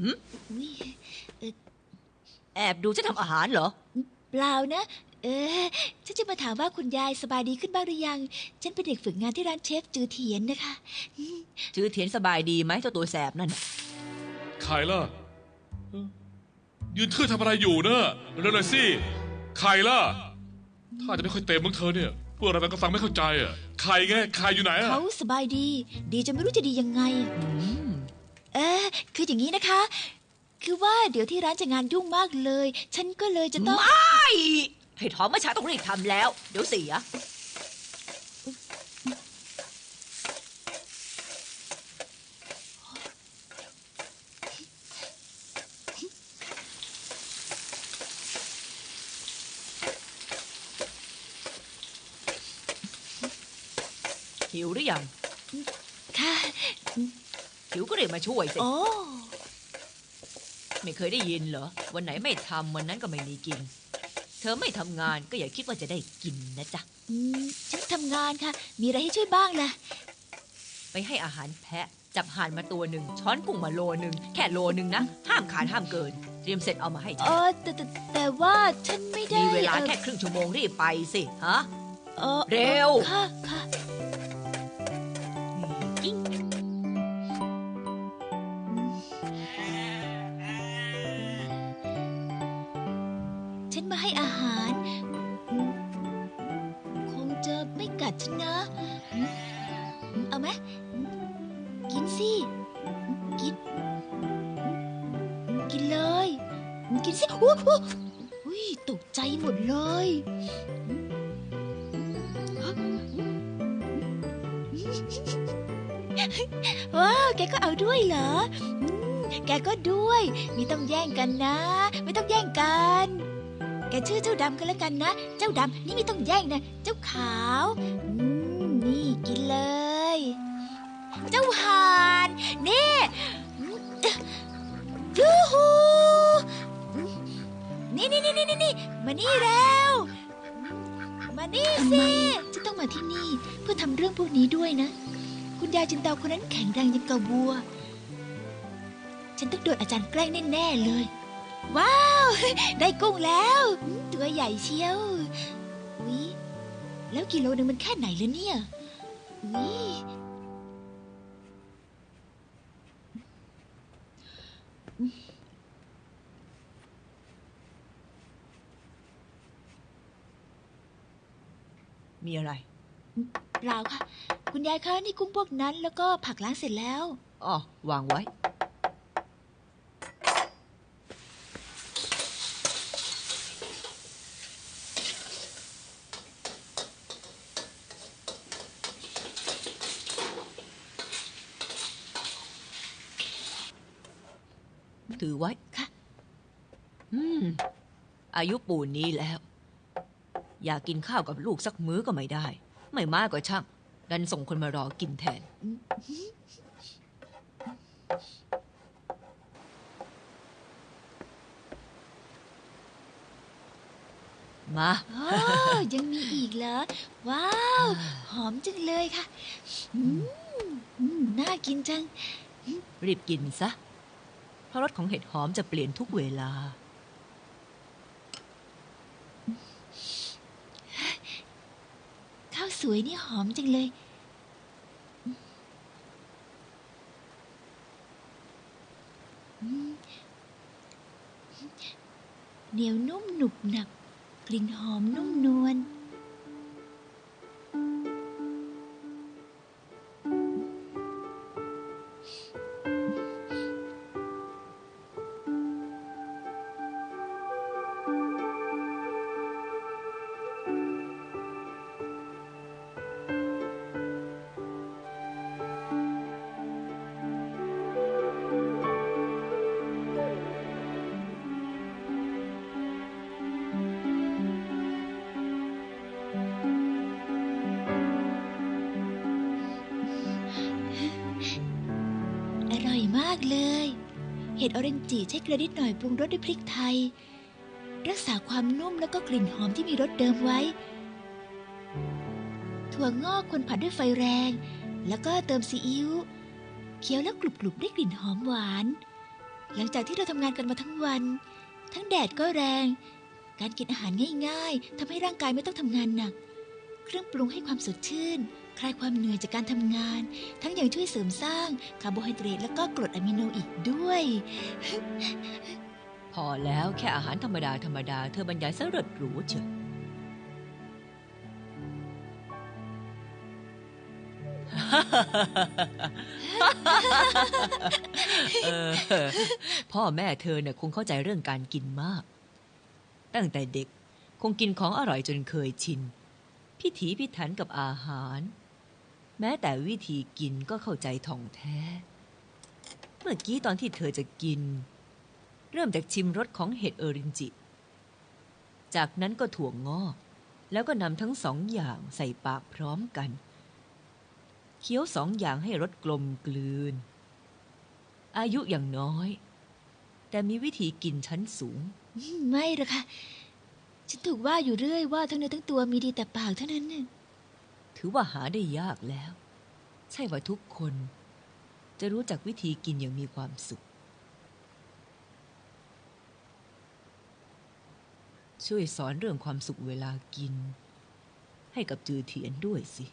อุ๊ยแอบดูฉันทำอาหารเหรอ เปล่านะ เออ ฉันจะมาถามว่าคุณยายสบายดีขึ้นบ้างหรือยัง ฉันเป็นเด็กฝึกงานที่ร้านเชฟจือเถียนนะคะจือเทียนสบายดีไหมเจ้าตัวแสบนั่นน่ะใครล่ะเอ้อยืนทื่อทำอะไรอยู่เนอะเร็วหน่อยสิใครล่ะถ้าจะไม่ค่อยเต็มมึงเธอเนี่ยพวกเราก็ฟังไม่เข้าใจอะใครไงใครอยู่ไหนอะเขาสบายดี ดีจนไม่รู้จะดียังไง อืม เออคืออย่างนี้นะคะ คือว่าเดี๋ยวที่ร้านจะงานยุ่งมากเลย ฉันก็เลยจะต้อง ไม่เห็ดหอมเมื่อเช้าต้องรีบทำแล้ว เดี๋ยวเสีย หิวหรือยัง ค่ะ หิวก็เรียกมาช่วยสิ โอ้ไม่เคยได้ยินเหรอ วันไหนไม่ทำวันนั้นก็ไม่มีกิน เธอไม่ทำงานก็อย่าคิดว่าจะได้กินนะจ๊ะ อืมฉันทำงานค่ะ มีอะไรให้ช่วยบ้างล่ะ ไปให้อาหารแพะ จับห่านมาตัวหนึ่ง ช้อนกุ้งมาโลหนึ่ง แค่โลหนึ่งนะ ห้ามขาดห้ามเกิน เตรียมเสร็จเอามาให้เอฉันอแต่แต่แต่ว่าฉันไม่ได้มีเวลาอ่อแค่ครึ่งชั่วโมงรีบไปสิ ฮะ เออเร็ว ค่ะค่ะ สิ กิน กินเลย กินสิอู้หูอุ้ยตกใจหมดเลยว้าวแกก็เอาด้วยเหรอ แกก็ด้วย ไม่ต้องแย่งกันนะ ไม่ต้องแย่งกัน แกชื่อเจ้าดำกันแล้วกันนะ เจ้าดำนี่ไม่ต้องแย่งนะ เจ้าขาว นี่กินเลย นี่นี่นี่นี่นี่มานี่แล้วมานี่สิจะต้องมาที่นี่เพื่อทำเรื่องพวกนี้ด้วยนะ คุณยายจินเตาคนนั้นแข็งแรงยังกระวัว ฉันต้องโดนอาจารย์แกล้งแน่ๆเลย ว้าว ได้กุ้งแล้วอืมตัวใหญ่เชียววิแล้วกิโลหนึงมันแค่ไหนแล้วเนี่ยวิมี อะไร เปล่าค่ะ คุณยายคะนี่กุ้งพวกนั้น แล้วก็ผักล้างเสร็จแล้ว อ๋อ วางไว้ ถือไว้ ค่ะ อืม อายุปูนนี้แล้ว อยากกินข้าวกับลูกสักมื้อก็ไม่ได้ ไม่มากก็ช่าง ดันส่งคนมารอกินแทน มาอ๋อยังมีอีกเหรอ ว้าว หอมจังเลยค่ะอืมอืมน่ากินจัง รีบกินซะ เพราะรสของเห็ดหอมจะเปลี่ยนทุกเวลา ข้าว สวยนี่หอมจังเลย เหนียวนุ่มหนุบหนับ กลิ่นหอมนุ่มนวล มากเลย เห็ดออเรนจิใช้เกลือนิดหน่อยปรุงรสด้วยพริกไทย รักษาความนุ่มแล้วก็กลิ่นหอมที่มีรสเดิมไว้ ถั่วงอกควรผัดด้วยไฟแรง แล้วก็เติมซีอิ๊วเคี้ยวแล้วกรุบๆได้กลิ่นหอมหวาน หลังจากที่เราทำงานกันมาทั้งวัน ทั้งแดดก็แรง การกินอาหารง่ายๆทำให้ร่างกายไม่ต้องทำงานหนัก เครื่องปรุงให้ความสดชื่น คลายความเหนื่อยจากการทำงาน ทั้งยังช่วยเสริมสร้างคาร์โบไฮเดรตและก็กรดอะมิโนอีกด้วย พอแล้วแค่อาหารธรรมดาธรรมดาเธอบรรยายสรดหรูเชียวพ่อแม่เธอเนี่ยคงเข้าใจเรื่องการกินมาก ตั้งแต่เด็กคงกินของอร่อยจนเคยชิน พิถีพิถันกับอาหาร แม้แต่วิธีกินก็เข้าใจท่องแท้ เมื่อกี้ตอนที่เธอจะกิน เริ่มจากชิมรสของเห็ดเออรินจิ จากนั้นก็ถั่วงอก แล้วก็นำทั้งสองอย่างใส่ปากพร้อมกัน เคี้ยวสองอย่างให้รสกลมกลืน อายุอย่างน้อย แต่มีวิธีกินชั้นสูง ไม่หรอกค่ะ ฉันถูกว่าอยู่เรื่อยว่าทั้งเนื้อทั้งตัวมีดีแต่ปากเท่านั้นน่ะ ถือว่าหาได้ยากแล้ว ใช่ว่าทุกคน จะรู้จักวิธีกินอย่างมีความสุข ช่วยสอนเรื่องความสุขเวลากิน ให้กับจือเถียนด้วยสิ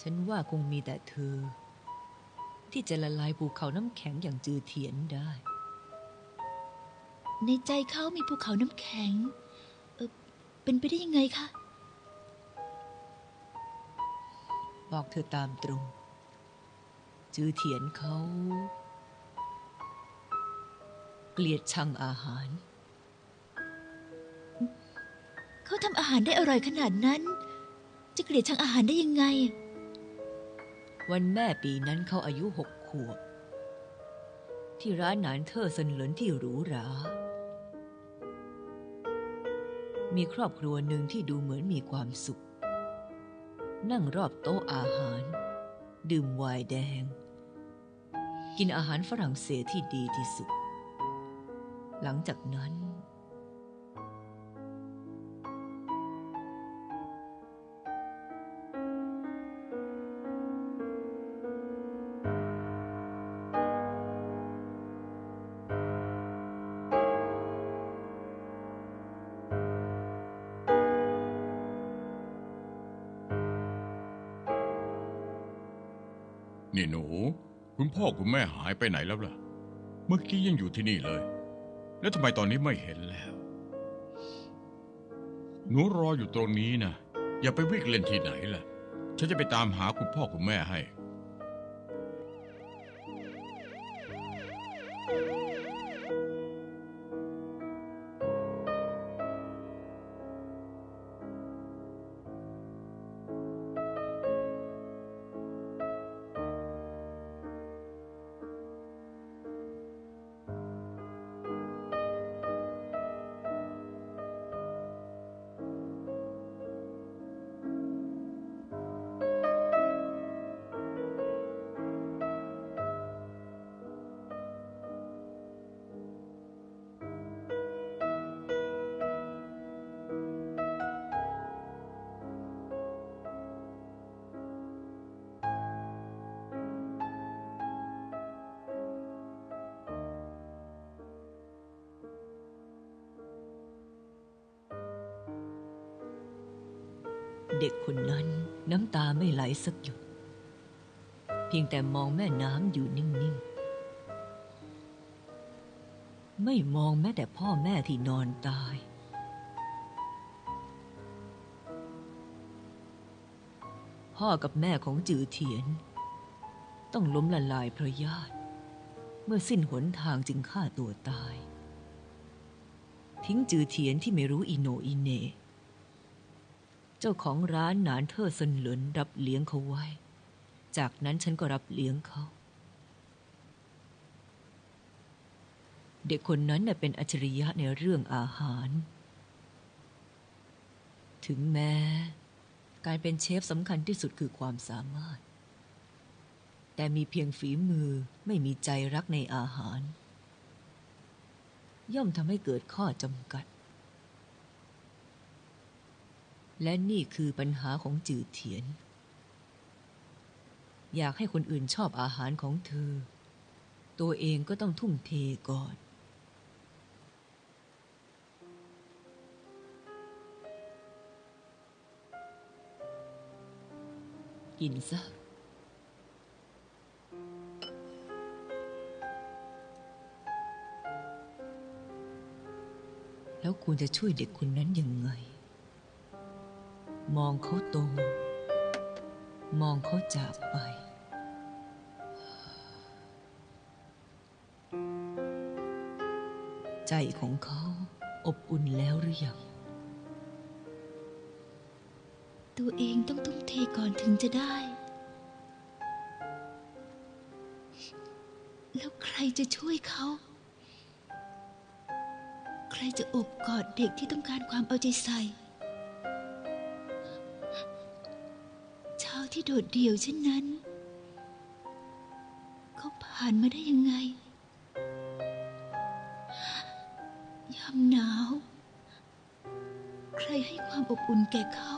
ฉันว่าคงมีแต่เธอ ที่จะละลายภูเขาน้ำแข็งอย่างจือเถียนได้ ในใจเขามีภูเขาน้ำแข็ง เออเป็นไปได้ยังไงคะ บอกเธอตามตรง จือเถียนเขา เกลียดชังอาหาร เขาทำอาหารได้อร่อยขนาดนั้น จะเกลียดชังอาหารได้ยังไง วันแม่ปีนั้นเขาอายุหกขวบที่ร้านหนานเทอร์เซินเหลินที่หรูหรา มีครอบครัวหนึ่งที่ดูเหมือนมีความสุข นั่งรอบโต๊ะอาหาร ดื่มไวน์แดง กินอาหารฝรั่งเศสที่ดีที่สุด หลังจากนั้น คุณพ่อคุณแม่หายไปไหนแล้วล่ะ เมื่อกี้ยังอยู่ที่นี่เลย แล้วทำไมตอนนี้ไม่เห็นแล้ว หนูรออยู่ตรงนี้นะ อย่าไปวิ่งเล่นที่ไหนล่ะ ฉันจะไปตามหาคุณพ่อคุณแม่ให้ เด็กคนนั้นน้ำตาไม่ไหลสักหยด เพียงแต่มองแม่น้ำอยู่นิ่ง ๆ ไม่มองแม้แต่พ่อแม่ที่นอนตาย พ่อกับแม่ของจือเถียน ต้องล้มละลายเพราะญาติ เมื่อสิ้นหนทางจึงฆ่าตัวตาย ทิ้งจือเถียนที่ไม่รู้อีโนอีเน เจ้าของร้านหนานเทอร์เซินหลินรับเลี้ยงเขาไว้ จากนั้นฉันก็รับเลี้ยงเขาเด็กคนนั้นเป็นอัจฉริยะในเรื่องอาหาร ถึงแม้ การเป็นเชฟสำคัญที่สุดคือความสามารถ แต่มีเพียงฝีมือไม่มีใจรักในอาหาร ย่อมทำให้เกิดข้อจำกัด และนี่คือปัญหาของจือเถียน อยากให้คนอื่นชอบอาหารของเธอ ตัวเองก็ต้องทุ่มเทก่อนกินซะแล้วคุณจะช่วยเด็กคนนั้นยังไง มองเขาโต มองเขาจากไป ใจของเขาอบอุ่นแล้วหรือยัง ตัวเองต้องทุ่มเทก่อนถึงจะได้ แล้วใครจะช่วยเขา ใครจะอบกอดเด็กที่ต้องการความเอาใจใส่ ที่โดดเดี่ยวเช่นนั้น เขาผ่านมาได้ยังไง ยามหนาว ใครให้ความอบอุ่นแก่เขา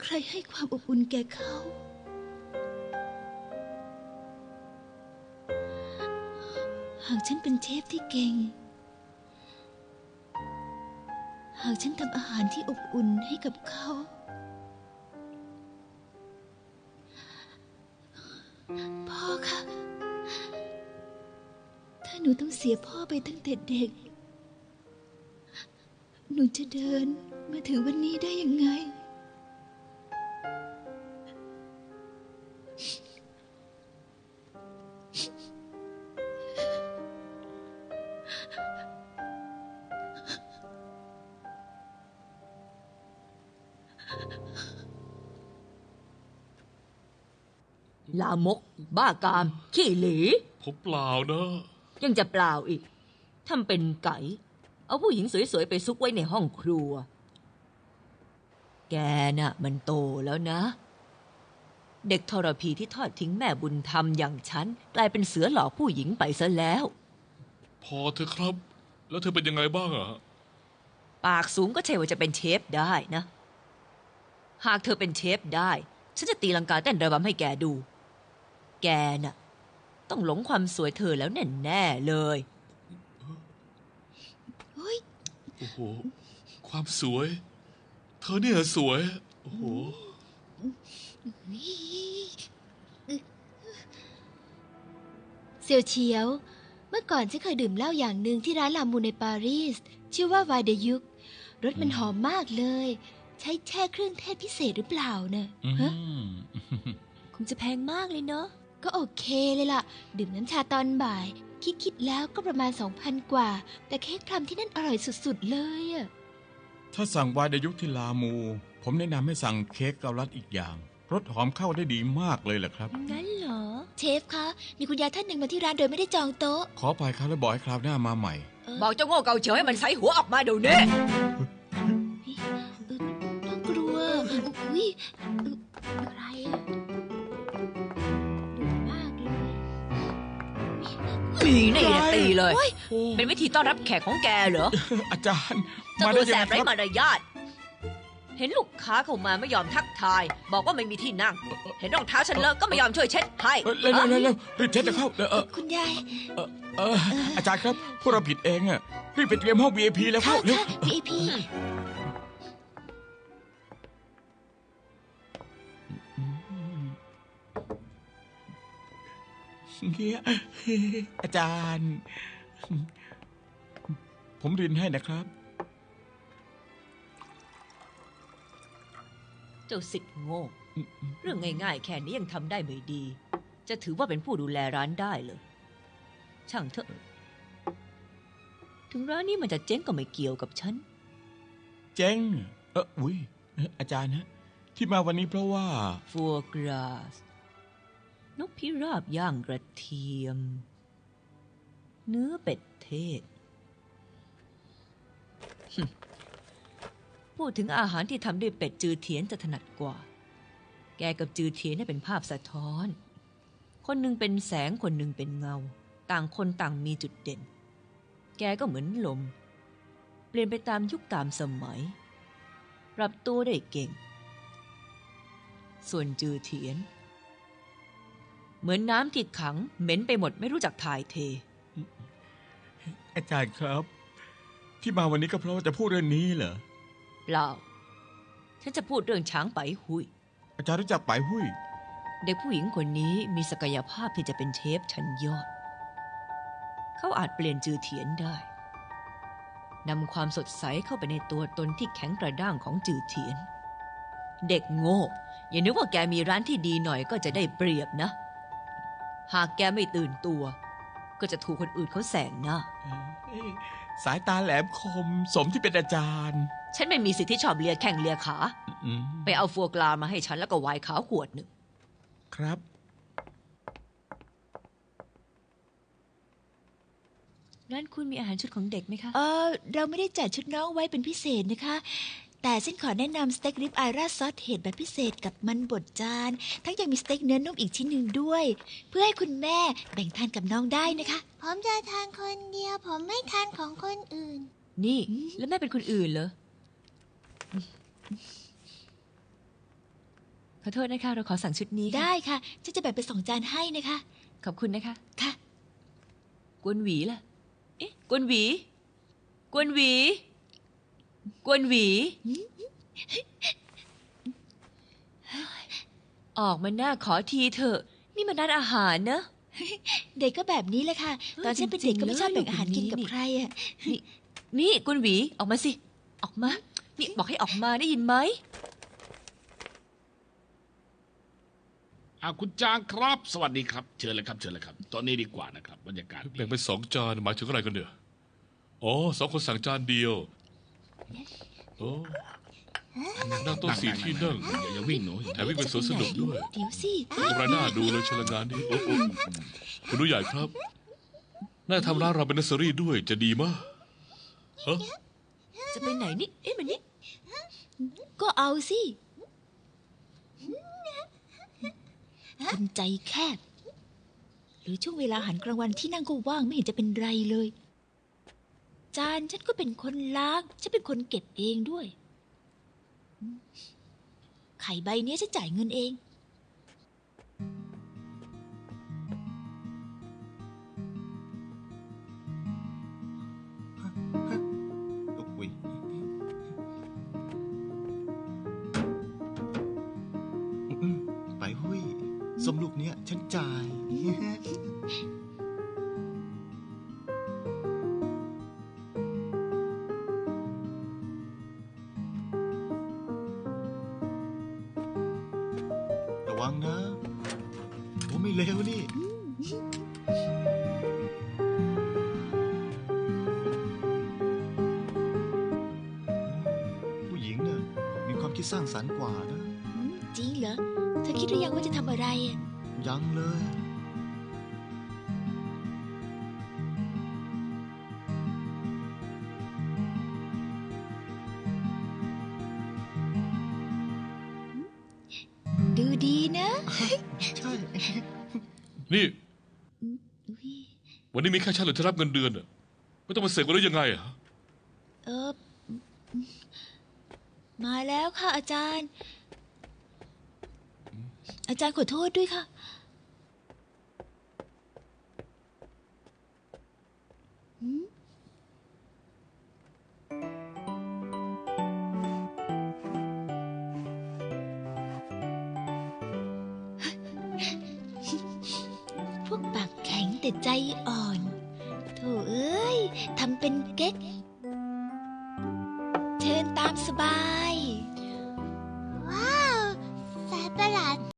ใครให้ความอบอุ่นแก่เขาหากฉันเป็นเชฟที่เก่ง หากฉันทำอาหารที่อบอุ่นให้กับเขา พ่อคะ ถ้าหนูต้องเสียพ่อไปตั้งแต่เด็ก หนูจะเดินมาถึงวันนี้ได้ยังไง ลามก บ้ากาม ขี้หลี ผมเปล่านะ ยังจะเปล่าอีกทำเป็นไก่ เอาผู้หญิงสวยๆ ไปซุกไว้ในห้องครัว แกน่ะ มันโตแล้วนะ เด็กทรพีที่ทอดทิ้งแม่บุญธรรมอย่างฉัน กลายเป็นเสือหลอกผู้หญิงไปซะแล้ว พอเธอะครับ แล้วเธอเป็นยังไงบ้างอะปากสูงก็ใช่ว่าจะเป็นเชฟได้นะ หากเธอเป็นเชฟได้ ฉันจะตีลังกาเต้นระบำให้แกดู แกน่ะ ต้องหลงความสวยเธอแล้วแน่ๆเลยโอ้โห ความสวย เธอเนี่ยสวย โอ้โห เซียวเฉียว เมื่อก่อนฉันเคยดื่มเหล้าอย่างหนึ่งที่ร้านลามูในปารีส ชื่อว่าวายเดยุกรสมันหอมมากเลย ใช้แช่เครื่องเทศพิเศษหรือเปล่าเนะ่ะฮะ คงจะแพงมากเลยเนาะ ก็โอเคเลยล่ะ ดื่มน้ำชาตอนบ่าย คิดคิดๆแล้วก็ประมาณ 2,000 กว่า แต่เค้กพลัมที่นั่นอร่อยสุดๆเลยอะถ้าสั่งวายในยุคที่ลามู ผมแนะนำให้สั่งเค้กเกาลัดอีกอย่างรสหอมเข้าได้ดีมากเลยแหละครับ งั้นเหรอ เชฟคะ มีคุณยายท่านหนึ่งมาที่ร้านโดยไม่ได้จองโต๊ะ ขอไปครับแล้วบอกให้คราวหน้ามาใหม่ บอกเจ้าโง่เกาเฉยให้มันใส่หัวออกมาเดี๋ยวนี้น่ากลัว อุ้ยอะไรอะ มีนี่แหละตีเลย โอ๊ยเป็นวิธีต้อนรับแขกของแกเหรออาจารย์ เจ้ามาตัได้วแสยังบไงไร้ครับมารยาทเห็นลูกค้าเข้ามาไม่ยอมทักทาย บอกว่าไม่มีที่นั่ง เห็นรองเท้าฉันเลอะก็ไม่ยอมช่วยเช็ดให้เออเร็วเร็วเร็วรีบเช็ดเดี๋ยวเข้าเออเออคุณยาย เออเอออาจารย์ครับพวกเราผิดเองอะรีบไปเตรียมห้อง VIP แล้วค่ะเข้าเร็วค่ะ VIP อาจารย์ ผมรินให้นะครับ เจ้าสิทธิ์โง่ เรื่องง่ายๆ แค่นี้ยังทำได้ไม่ดี จะถือว่าเป็นผู้ดูแลร้านได้เลย ช่างเถอะ ถึงร้านนี้มันจะเจ๊งก็ไม่เกี่ยวกับฉัน เจ๊ง เอออุ้ยเอ่ออาจารย์ฮะ ที่มาวันนี้เพราะว่าฟัวกราส นกพิราบย่างกระเทียม เนื้อเป็ดเทศ พูดถึงอาหารที่ทำด้วยเป็ดจือเทียนจะถนัดกว่า แกกับจือเทียนเนี่เป็นภาพสะท้อน คนหนึ่งเป็นแสงคนหนึ่งเป็นเงา ต่างคนต่างมีจุดเด่น แกก็เหมือนลม เปลี่ยนไปตามยุคตามสมัย ปรับตัวได้เก่ง ส่วนจือเถียน เหมือนน้ำที่ขัง เหม็นไปหมดไม่รู้จักถ่ายเท อาจารย์ครับ ที่มาวันนี้ก็เพราะว่าจะพูดเรื่องนี้เหรอเปล่าฉันจะพูดเรื่องช้างไปหุย อาจารย์รู้จักไปายหุ้ยเด็กผู้หญิงคนนี้มีศักยภาพที่จะเป็นเชฟชั้นยอด เขาอาจเปลี่ยนจือเถียนได้นำความสดใสเข้าไปในตัวตนที่แข็งกระด้างของจือเถียน เด็กโง่ อย่านึกว่าแกมีร้านที่ดีหน่อยก็จะได้เปรียบนะ หากแกไม่ตื่นตัว ก็จะถูกคนอื่นเขาแสงหน้าสายตาแหลมคมสมที่เป็นอาจารย์ ฉันไม่มีสิทธิ์ที่ชอบเลียแข่งเลียขาอืมไปเอาฟัวกลามาให้ฉันแล้วก็ไวน์ขาวขวดหนึ่ง ครับ ร้านคุณมีอาหารชุดของเด็กไหมคะ เออเราไม่ได้จัดชุดน้องไว้เป็นพิเศษนะคะ แต่ฉันขอแนะนำสเต็กริบอายราดซอสเห็ดแบบพิเศษกับมันบดจาน ทั้งยังมีสเต็กเนื้อนุ่มอีกชิ้นหนึ่งด้วย เพื่อให้คุณแม่แบ่งทานกับน้องได้นะคะ ผมจะทานคนเดียว ผมไม่ทานของคนอื่น นี่ แล้วแม่เป็นคนอื่นเหรอ ขอโทษนะคะ เราขอสั่งชุดนี้ค่ะได้ค่ะ ฉันจะแบ่งเป็นสองจานให้นะคะ ขอบคุณนะคะ ค่ะ กวนหวีล่ะ เอ๊ะ กวนหวี กวนหวี กวนหวี ออกมาหน้าขอทีเถอะ นี่มันร้านอาหารนะเด็กก็แบบนี้แหละค่ะตอนฉันเป็นเด็กก็ไม่ชอบแบ่งอาหารกินกับจริงๆใครอะ นี่กวนหวีออกมาสิ ออกมา นี่บอกให้ออกมาได้ยินไหมอ่าคุณจางครับ สวัสดีครับ เชิญเลยครับเชิญเลยครับตอนนี้ดีกว่านะครับบรรยากาศดีแบ่งเป็นสองจานหมายถึงอะไรกันเนี่ย อ๋อสองคนสั่งจานเดียว โอ้นั่งโต๊ะสี่ที่นั่งอย่าอย่าวิ่งหนูอยแถมวิ่งเป็นสวนสนุกด้วยเดี๋ยวสิกำไรหน้าดูเลยชลงานนี้โอ้โอ้คุณดูใหญ่ครับ น่าทำร้านเราเป็นนัสเซอรี่ด้วยจะดีมากฮ้จะไปไหนนี่เอ๊ะมันนี่ก็เอาสิคนใจแคบ หรือช่วงเวลาหารกลางวันที่นั่งก็ว่างไม่เห็นจะเป็นไรเลย จานฉันก็เป็นคนล้าง ฉันเป็นคนเก็บเองด้วย ไข่ใบนี้ฉันจ่ายเงินเอง ผู้หญิงเนี่ยมีความคิดสร้างสรรค์กว่านะอืมจริงเหรอ เธอคิดหรือยังว่าจะทำอะไรอะยังเลย นี้แค่ฉันเหรือจะรับเงินเดือนอะไม่ต้องมาเสกกันได้ยังไงอะเออ มาแล้วค่ะอาจารย์ อาจารย์ขอโทษด้วยค่ะ อืม